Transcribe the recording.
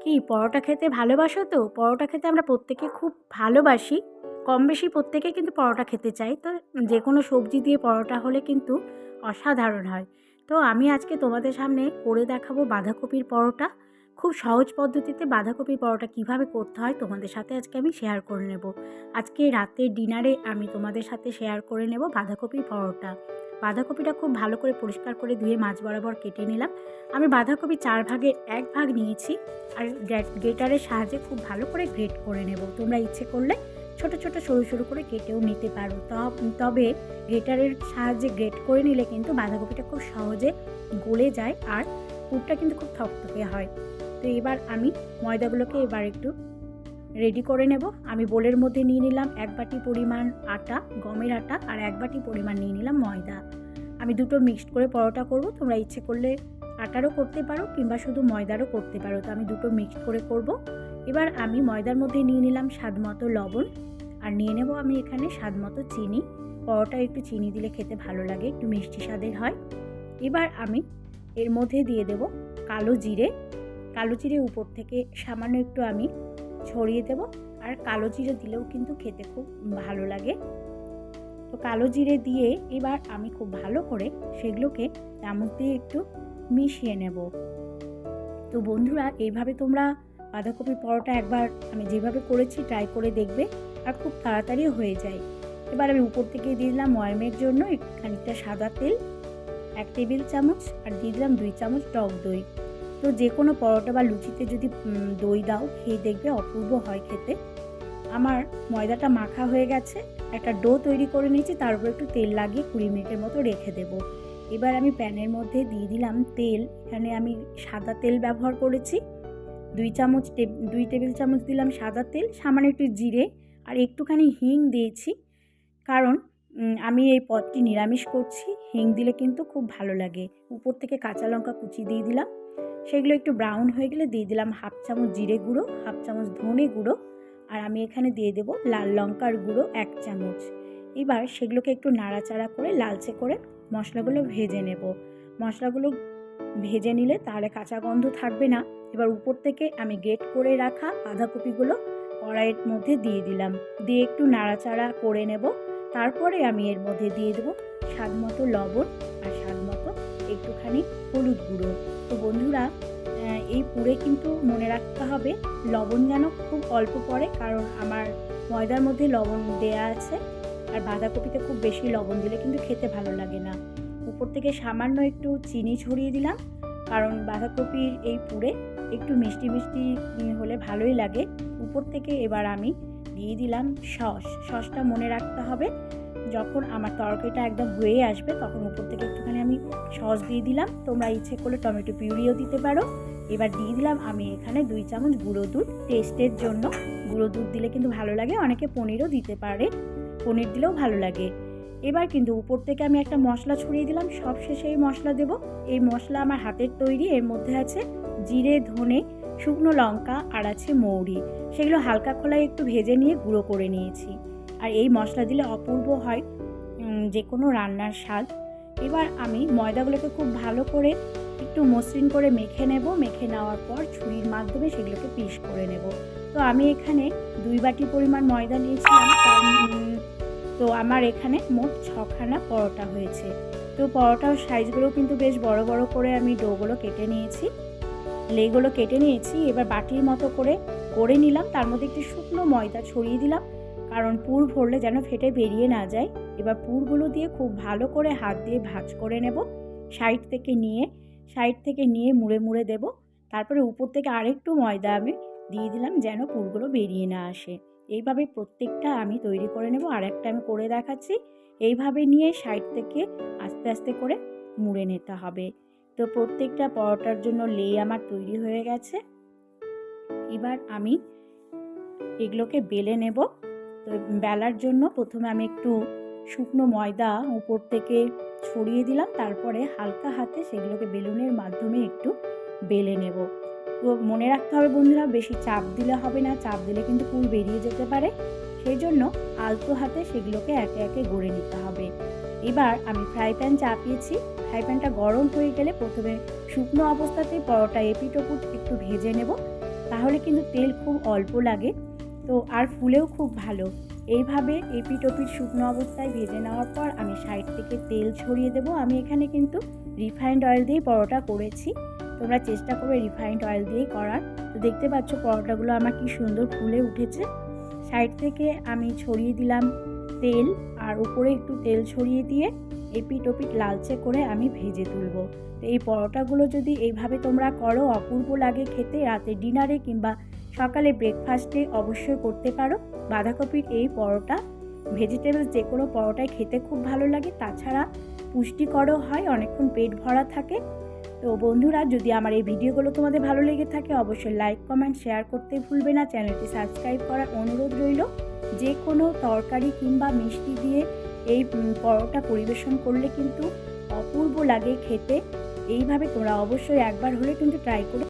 কি, পরোটা খেতে ভালোবাসো তো? পরোটা খেতে আমরা প্রত্যেকে খুব ভালোবাসি। কম বেশি প্রত্যেকে কিন্তু পরোটা খেতে চাই তো যে কোনো সবজি দিয়ে পরোটা হলে কিন্তু অসাধারণ হয়। তো আমি আজকে তোমাদের সামনে করে দেখাবো বাঁধাকপির পরোটা। খুব সহজ পদ্ধতিতে বাঁধাকপির পরোটা কীভাবে করতে হয় তোমাদের সাথে আজকে আমি শেয়ার করে নেব। আজকে রাতের ডিনারে আমি তোমাদের সাথে শেয়ার করে নেব বাঁধাকপির পরোটা। বাঁধাকপিটা খুব ভালো করে পরিষ্কার করে ধুয়ে মাছ বরাবর কেটে নিলাম। আমি বাঁধাকপি চার ভাগের এক ভাগ নিয়েছি আর গ্রেটারের সাহায্যে খুব ভালো করে গ্রেট করে নেব। তোমরা ইচ্ছে করলে ছোট ছোট, সরু সরু করে কেটেও নিতে পারো। তবে গ্রেটারের সাহায্যে গ্রেট করে নিলে কিন্তু বাঁধাকপিটা খুব সহজে গলে যায় আর পুরটা কিন্তু খুব থকথকে হয়। তো এবার আমি ময়দাগুলোকে এবার একটু রেডি করে নেব। আমি বোলের মধ্যে নিয়ে নিলাম এক বাটি পরিমাণ আটা, গমের আটা, আর এক বাটি পরিমাণ নিয়ে নিলাম ময়দা। আমি দুটো মিক্সড করে পরোটা করব। তোমরা ইচ্ছে করলে আটারও করতে পারো কিংবা শুধু ময়দারও করতে পারো। তো আমি দুটো মিক্সড করে করব। এবার আমি ময়দার মধ্যে নিয়ে নিলাম স্বাদ মতো লবণ। আর নিয়ে নেব আমি এখানে স্বাদ মতো চিনি। পরোটা একটু চিনি দিলে খেতে ভালো লাগে, একটু মিষ্টি স্বাদের হয়। এবার আমি এর মধ্যে দিয়ে দেব কালো জিরে। কালো জিরে উপর থেকে সামান্য একটু আমি ছড়িয়ে দেব। আর কালো জিরে দিলেও কিন্তু খেতে খুব ভালো লাগে। তো কালো জিরে দিয়ে এবার আমি খুব ভালো করে সেগুলোকে চামচ দিয়ে একটু মিশিয়ে নেব। তো বন্ধুরা, এইভাবে তোমরা বাঁধাকপির পরোটা একবার আমি যেভাবে করেছি ট্রাই করে দেখবে আর খুব তাড়াতাড়ি হয়ে যায়। এবার আমি উপর থেকে দিয়ে দিলাম ময়মের জন্য খানিকটা সাদা তেল, এক টেবিল চামচ, আর দিয়ে দিলাম দুই চামচ টক দই। তো যে কোনো পরোটা বা লুচিতে যদি দই দাও, খেয়ে দেখবে অপূর্ব হয় খেতে। আমার ময়দাটা মাখা হয়ে গেছে, একটা ডো তৈরি করে নিয়েছি, তার উপর একটু তেল লাগিয়ে কুড়ি মিনিটের মতো রেখে দেবো। এবার আমি প্যানের মধ্যে দিয়ে দিলাম তেল, এখানে আমি সাদা তেল ব্যবহার করেছি। দুই চামচ দুই টেবিল চামচ দিলাম সাদা তেল, সামান্য একটু জিরে আর একটুখানি হিং দিয়েছি। কারণ আমি এই পদটি নিরামিষ করছি, হিং দিলে কিন্তু খুব ভালো লাগে। উপর থেকে কাঁচা লঙ্কা কুচি দিয়ে দিলাম। সেগুলো একটু ব্রাউন হয়ে গেলে দিয়ে দিলাম হাফ চামচ জিরে গুঁড়ো হাফ চামচ ধনে গুঁড়ো আর আমি এখানে দিয়ে দেবো লাল লঙ্কার গুঁড়ো এক চামচ। এবার সেগুলোকে একটু নাড়াচাড়া করে লালচে করে মশলাগুলো ভেজে নেব। মশলাগুলো ভেজে নিলে তাহলে কাঁচা গন্ধ থাকবে না। এবার উপর থেকে আমি গেট করে রাখা বাঁধাকপিগুলো কড়াইয়ের মধ্যে দিয়ে দিলাম। দিয়ে একটু নাড়াচাড়া করে নেব। তারপরে আমি এর মধ্যে দিয়ে দেবো স্বাদ মতো লবণ আর স্বাদ মতো একটুখানি হলুদ গুঁড়ো। তো বন্ধুরা এই পুরে কিন্তু মনে রাখতে হবে, লবণ যেন খুব অল্প পড়ে, কারণ আমার ময়দার মধ্যে লবণ দেয়া আছে। আর বাঁধাকপিতে খুব বেশি লবণ দিলে কিন্তু খেতে ভালো লাগে না। উপর থেকে সামান্য একটু চিনি ছড়িয়ে দিলাম, কারণ বাঁধাকপির এই পুরে একটু মিষ্টি মিষ্টি হলে ভালোই লাগে। উপর থেকে এবার আমি দিয়ে দিলাম সস। সসটা মনে রাখতে হবে যখন আমার তরকারিটা একদম হয়ে আসবে, তখন উপর থেকে একটুখানি আমি সস দিয়ে দিলাম। তোমরা ইচ্ছে করলে টমেটো পিউরিও দিতে পারো। এবার দিয়ে দিলাম আমি এখানে দুই চামচ গুঁড়ো দুধ। টেস্টের জন্য গুঁড়ো দুধ দিলে কিন্তু ভালো লাগে, অনেকে পনিরও দিতে পারে। পনির দিলেও ভালো লাগে। এবার কিন্তু উপর থেকে আমি একটা মশলা ছড়িয়ে দিলাম। সব শেষে এই মশলা দেব। এই মশলা আমার হাতের তৈরি। এর মধ্যে আছে জিরে, ধনে, শুকনো লঙ্কা আর আছে মৌরি। সেগুলো হালকা খোলায় একটু ভেজে নিয়ে গুঁড়ো করে নিয়েছি। আর এই মশলা দিলে অপূর্ব হয় যে কোনো রান্নার স্বাদ। এবার আমি ময়দাগুলোকে খুব ভালো করে একটু মসৃণ করে মেখে নেব। মেখে নেওয়ার পর ছুরির মাধ্যমে সেগুলোকে পিস করে নেব। তো আমি এখানে দুই বাটি পরিমাণ ময়দা নিয়েছিলাম তো আমার এখানে মোট ছখানা পরোটা হয়েছে। তো পরোটার সাইজগুলো কিন্তু বেশ বড় বড় করে আমি ডোগুলো কেটে নিয়েছি। লেগুলো কেটে নিয়েছি, এবার বাটির মতো করে করে নিলাম। তার মধ্যে একটু শুকনো ময়দা ছড়িয়ে দিলাম। কারণ পুর ভরলে যেন ফেটে বেরিয়ে না যায়। এবার পুরগুলো দিয়ে খুব ভালো করে হাত দিয়ে ভাজ করে নেব। সাইড থেকে নিয়ে, সাইড থেকে নিয়ে মুড়ে মুড়ে দেব। তারপরে উপর থেকে আরেকটু ময়দা আমি দিয়ে দিলাম যেন পুরগুলো বেরিয়ে না আসে। এইভাবে প্রত্যেকটা আমি তৈরি করে নেব। আর একটা আমি করে দেখাচ্ছি। এইভাবে নিয়ে সাইড থেকে আস্তে আস্তে করে মুড়ে নিতে হবে। তো প্রত্যেকটা পরোটার জন্য লে আমার তৈরি হয়ে গেছে। এবার আমি এগুলোকে বেলে নেব। তো বেলার জন্য প্রথমে আমি একটু শুকনো ময়দা উপর থেকে ছড়িয়ে দিলাম, তারপরে হালকা হাতে সেগুলোকে বেলুনের মাধ্যমে একটু বেলে নেব। তো মনে রাখতে হবে বন্ধুরা, বেশি চাপ দিলে হবে না, চাপ দিলে কিন্তু ফুল বেরিয়ে যেতে পারে। সেই জন্য আলতো হাতে সেগুলোকে একে একে গড়ে নিতে হবে। এবার আমি ফ্রাই প্যান চাপিয়েছি। ফ্রাই প্যানটা গরম হয়ে গেলে প্রথমে শুকনো অবস্থাতে পরোটা এপিট ওপুট একটু ভেজে নেব। তাহলে কিন্তু তেল খুব অল্প লাগে। তো আর ফুলেও খুব ভালো। এইভাবে এপিট ওপিট শুকনো অবস্থায় ভেজে নেওয়ার পর আমি সাইড থেকে তেল ছড়িয়ে দেবো। আমি এখানে কিন্তু রিফাইন্ড অয়েল দিয়ে পরোটা করেছি। তোমরা চেষ্টা করবে রিফাইন্ড অয়েল দিয়েই করার। তো দেখতে পাচ্ছ পরোটাগুলো আমার কি সুন্দর ফুলে উঠেছে। সাইড থেকে আমি ছড়িয়ে দিলাম তেল আর উপরে একটু তেল ছড়িয়ে দিয়ে এপিট ওপিট লালচে করে আমি ভেজে তুলবো। তো এই পরোটাগুলো যদি এইভাবে তোমরা করো, অপূর্ব লাগে খেতে। রাতে ডিনারে কিংবা সকালে ব্রেকফাস্টে অবশ্যই করতে পারো। বাঁধাকপির এই পরোটা ভেজিটেবলস যে কোনো পরোটাই খেতে খুব ভালো লাগে। তাছাড়া পুষ্টিকরও হয়, অনেকক্ষণ পেট ভরা থাকে। তো বন্ধুরা, যদি আমার এই ভিডিওগুলো তোমাদের ভালো লেগে থাকে, অবশ্যই লাইক কমেন্ট শেয়ার করতে ভুলবে না। চ্যানেলটি সাবস্ক্রাইব করার অনুরোধ রইল। যে কোনো তরকারি কিংবা মিষ্টি দিয়ে এই পরোটা পরিবেশন করলে কিন্তু অপূর্ব লাগে খেতে। এইভাবে তোমরা অবশ্যই একবার হলে কিন্তু ট্রাই করে